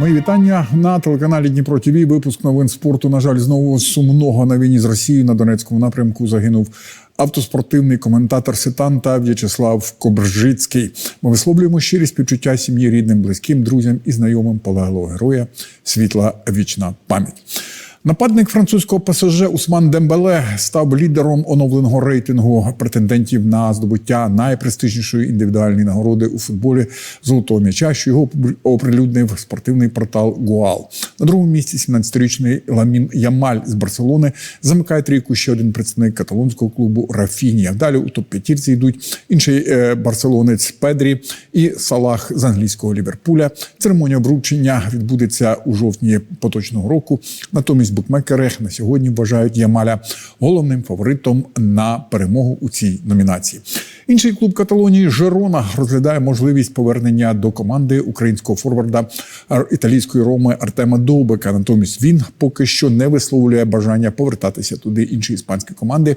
Мої вітання на телеканалі Дніпро ТВ. Випуск новин спорту. На жаль, знову сумного на війні з Росією на Донецькому напрямку загинув автоспортивний коментатор Ситанта В'ячеслав Кобржицький. Ми висловлюємо щирі співчуття сім'ї, рідним, близьким, друзям і знайомим полеглого героя. Світла вічна пам'ять. Нападник французького ПСЖ Усман Дембеле став лідером оновленого рейтингу претендентів на здобуття найпрестижнішої індивідуальної нагороди у футболі золотого м'яча, що його оприлюднив спортивний портал Гуал. На другому місці 17-річний Ламін Ямаль з Барселони замикає трійку ще один представник каталонського клубу Рафінія. Далі у топ-п'ятірці йдуть інший е, барселонець Педрі і Салах з англійського Ліверпуля. Церемонія вручення відбудеться у жовтні поточного року. Натомість букмекери на сьогодні вважають Ямаля головним фаворитом на перемогу у цій номінації. Інший клуб Каталонії Жерона розглядає можливість повернення до команди українського форварда італійської роми Артема Довбика. Натомість він поки що не висловлює бажання повертатися туди. Інші іспанські команди,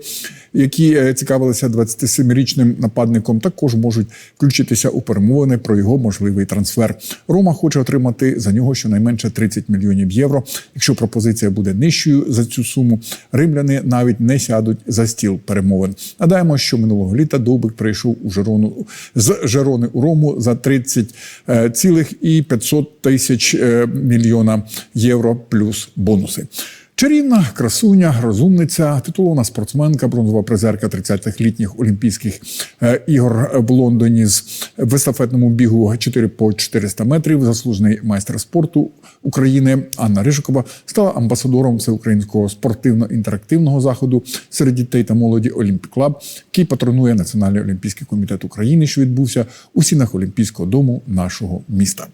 які е, цікавилися 27-річним нападником, також можуть включитися у перемовини про його можливий трансфер. Рома хоче отримати за нього щонайменше 30 мільйонів євро. Якщо пропозиція буде нижчою за цю суму, римляни навіть не сядуть за стіл перемовин. Надаємо, що минулого літа Довбик прийшов у Жерону з Жерони у Рому за 30 е, цілих і 500 тисяч е, мільйона євро плюс бонуси. Чарівна красуня, розумниця, титулована спортсменка, бронзова призерка 30-х літніх Олімпійських е, ігор в Лондоні з в бігу 4 по 400 метрів. Заслужений майстер спорту України Анна Рижикова стала амбасадором всеукраїнського спортивно-інтерактивного заходу серед дітей та молоді Олімпік Клаб, який патронує Національний олімпійський комітет України, що відбувся у стінах Олімпійського дому нашого міста.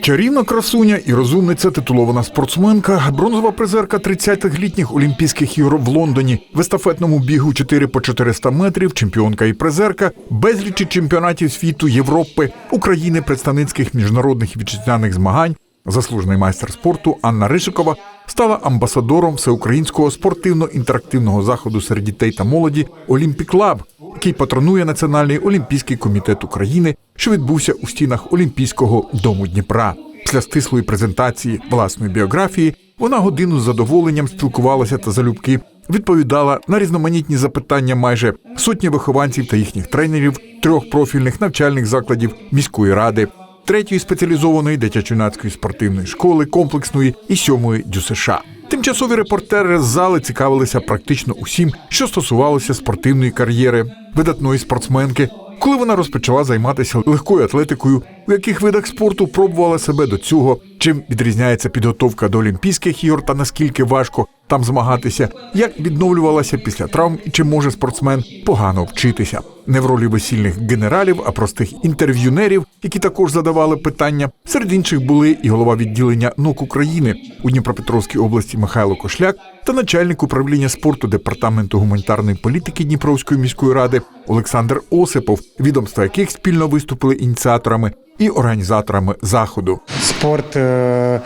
Чарівна красуня і розумниця титулована спортсменка, бронзова призерка 30-х літніх Олімпійських ігор в Лондоні, в естафетному бігу 4 по 400 метрів, чемпіонка і призерка, безлічі чемпіонатів світу, Європи, України, представницьких міжнародних і вітчизняних змагань. Заслужений майстер спорту Анна Ришикова стала амбасадором всеукраїнського спортивно-інтерактивного заходу серед дітей та молоді Олімпік Лаб, який патронує Національний олімпійський комітет України, що відбувся у стінах Олімпійського дому Дніпра. Після стислої презентації власної біографії вона годину з задоволенням спілкувалася та залюбки відповідала на різноманітні запитання майже сотні вихованців та їхніх тренерів трьох профільних навчальних закладів міської ради. Третьої спеціалізованої дитячо-юнацької спортивної школи, комплексної і сьомої ДЮСШ. Тимчасові репортери з зали цікавилися практично усім, що стосувалося спортивної кар'єри, видатної спортсменки, коли вона розпочала займатися легкою атлетикою, у яких видах спорту пробувала себе до цього, чим відрізняється підготовка до Олімпійських ігор та наскільки важко там змагатися, як відновлювалася після травм і чи може спортсмен погано вчитися. Не в ролі весільних генералів, а простих інтерв'юнерів, які також задавали питання. Серед інших були і голова відділення НОК України у Дніпропетровській області Михайло Кошляк та начальник управління спорту департаменту гуманітарної політики Дніпровської міської ради Олександр Осипов, відомства яких спільно виступили ініціаторами і організаторами заходу. Спорт е,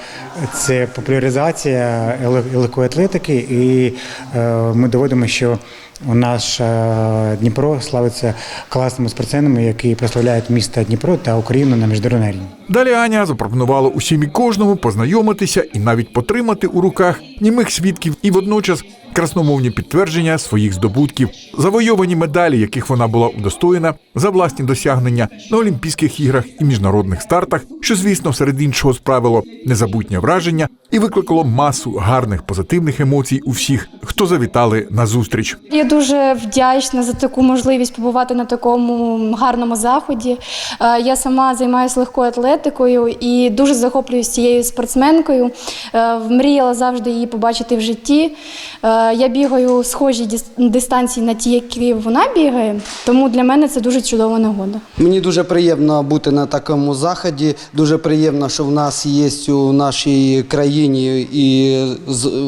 це популяризація легкої атлетики, і е, ми доводимо, що у наш е, Дніпро славиться класними спортсменами, які прославляють місто Дніпро та Україну на міжнародній арені. Далі Аня запропонувала усім і кожному познайомитися і навіть потримати у руках німих свідків і водночас красномовні підтвердження своїх здобутків, завойовані медалі, яких вона була удостоєна за власні досягнення на Олімпійських іграх і міжнародних стартах, що, звісно, серед іншого справило незабутнє враження і викликало масу гарних позитивних емоцій у всіх, хто завітали на зустріч. Я дуже вдячна за таку можливість побувати на такому гарному заході. Е, Я сама займаюся легкою атлетикою і дуже захоплююсь цією спортсменкою. Е, Мріяла завжди її побачити в житті. Е, Я бігаю схожі дис- дистанції на ті, які вона бігає, тому для мене це дуже чудова нагода. Мені дуже приємно бути на такому заході. Дуже приємно, що в нас є у нашій країні і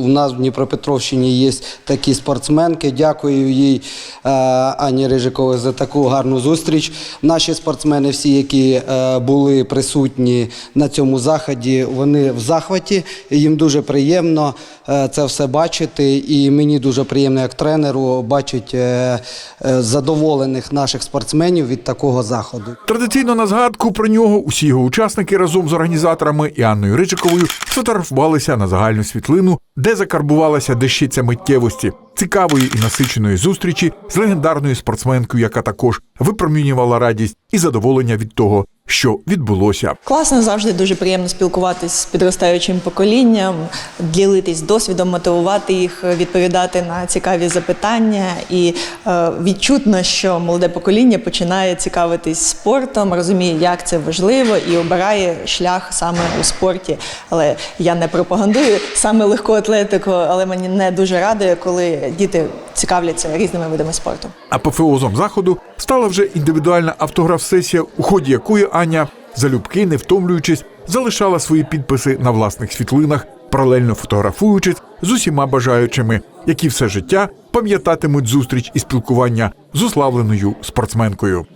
у нас в Дніпропетровщині є такі спортсменки. Дякую їй Ані Рижикової за таку гарну зустріч. Наші спортсмени, всі, які е, були присутні на цьому заході, вони в захваті. Їм дуже приємно е, це все бачити. І мені дуже приємно, як тренеру, бачити е, е, задоволених наших спортсменів від такого заходу. Традиційно на згадку про нього усі його учасники разом з організаторами і Анною Ричиковою сфотографувалися на загальну світлину, де закарбувалася дещиця миттєвості, цікавої і насиченої зустрічі з легендарною спортсменкою, яка також випромінювала радість і задоволення від того, що відбулося. Класно завжди дуже приємно спілкуватись з підростаючим поколінням, ділитись досвідом, мотивувати їх, відповідати на цікаві запитання. І е, відчутно, що молоде покоління починає цікавитись спортом, розуміє, як це важливо, і обирає шлях саме у спорті. Але я не пропагандую саме легку атлетику, але мені не дуже радує, коли діти цікавляться різними видами спорту. Апофеозом заходу стала вже індивідуальна автограф-сесія, у ході якої Аня, залюбки, не втомлюючись, залишала свої підписи на власних світлинах, паралельно фотографуючись з усіма бажаючими, які все життя пам'ятатимуть зустріч і спілкування з уславленою спортсменкою.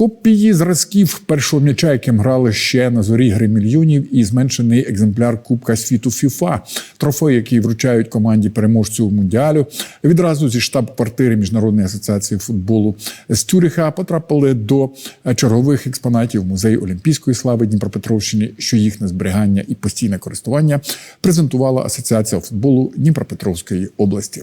Копії зразків. Першого м'яча, яким грали ще на зорі гри мільйонів, і зменшений екземпляр Кубка світу ФІФА, трофей, який вручають команді переможцю мундіалю, відразу зі штаб-квартири Міжнародної асоціації футболу з Тюріха потрапили до чергових експонатів музею Олімпійської слави Дніпропетровщини, що їхнє зберігання і постійне користування презентувала Асоціація футболу Дніпропетровської області.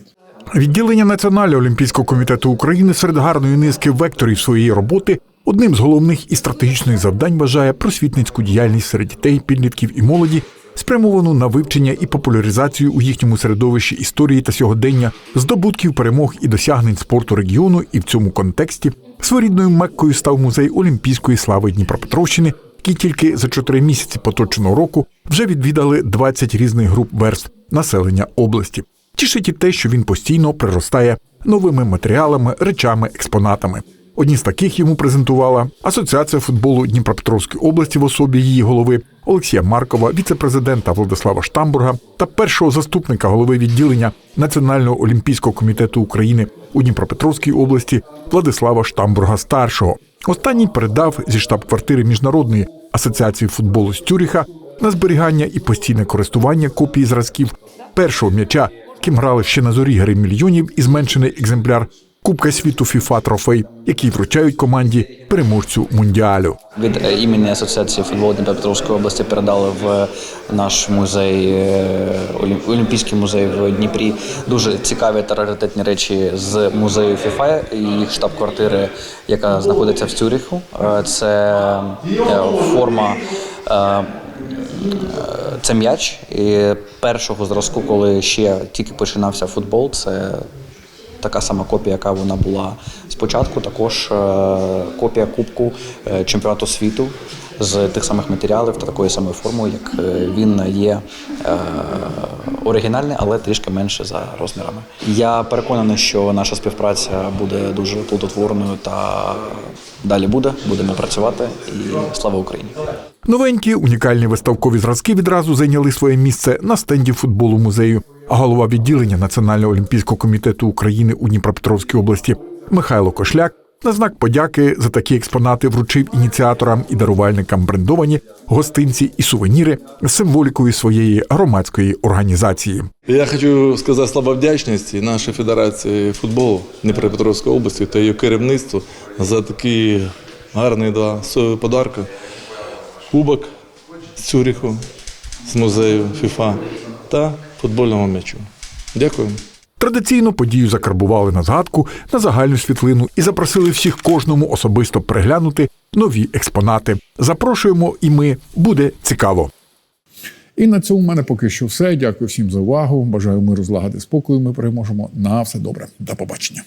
Відділення Національного олімпійського комітету України серед гарної низки векторів своєї роботи одним з головних і стратегічних завдань вважає просвітницьку діяльність серед дітей, підлітків і молоді, спрямовану на вивчення і популяризацію у їхньому середовищі історії та сьогодення, здобутків перемог і досягнень спорту регіону, і в цьому контексті своєрідною меккою став музей Олімпійської слави Дніпропетровщини, який тільки за чотири місяці поточного року вже відвідали 20 різних груп верств населення області. Тішить і те, що він постійно приростає новими матеріалами, речами, експонатами. Одні з таких йому презентувала Асоціація футболу Дніпропетровської області в особі її голови Олексія Маркова, віце-президента Владислава Штамбурга та першого заступника голови відділення Національного олімпійського комітету України у Дніпропетровській області Владислава Штамбурга старшого. Останній передав зі штаб-квартири міжнародної асоціації футболу з Тюріха на зберігання і постійне користування копії зразків першого м'яча, яким грали ще на зорі гри мільйонів і зменшений екземпляр Кубка світу ФІФА трофей, який вручають команді переможцю мундіалю. Від е, імені Асоціації футболу Дніпропетровської області передали в наш музей, е, Олімпійський музей в Дніпрі дуже цікаві та раритетні речі з музею ФІФА і їх штаб-квартири, яка знаходиться в Цюріху. Е, Це форма. Це м'яч і першого зразку, коли ще тільки починався футбол, це така сама копія, яка вона була спочатку. Також е, копія кубку е, чемпіонату світу з тих самих матеріалів та такої самої форми, як е, він є е, оригінальний, але трішки менше за розмірами. Я переконаний, що наша співпраця буде дуже плодотворною та далі буде. Будемо працювати і слава Україні. Новенькі унікальні виставкові зразки відразу зайняли своє місце на стенді футболу музею. А голова відділення Національного олімпійського комітету України у Дніпропетровській області Михайло Кошляк на знак подяки за такі експонати вручив ініціаторам і дарувальникам брендовані гостинці і сувеніри з символікою своєї громадської організації. Я хочу сказати слова вдячності нашій Федерації футболу Дніпропетровської області та її керівництву за такі гарні два подарки. Кубок з Цюріху, з музею ФІФА та футбольного м'ячу. Дякую. Традиційно подію закарбували на згадку на загальну світлину і запросили всіх кожному особисто переглянути нові експонати. Запрошуємо, і ми буде цікаво. І на цьому в мене поки що все. Дякую всім за увагу. Бажаю миру, злагоди, спокою. Ми переможемо. На все добре. До побачення.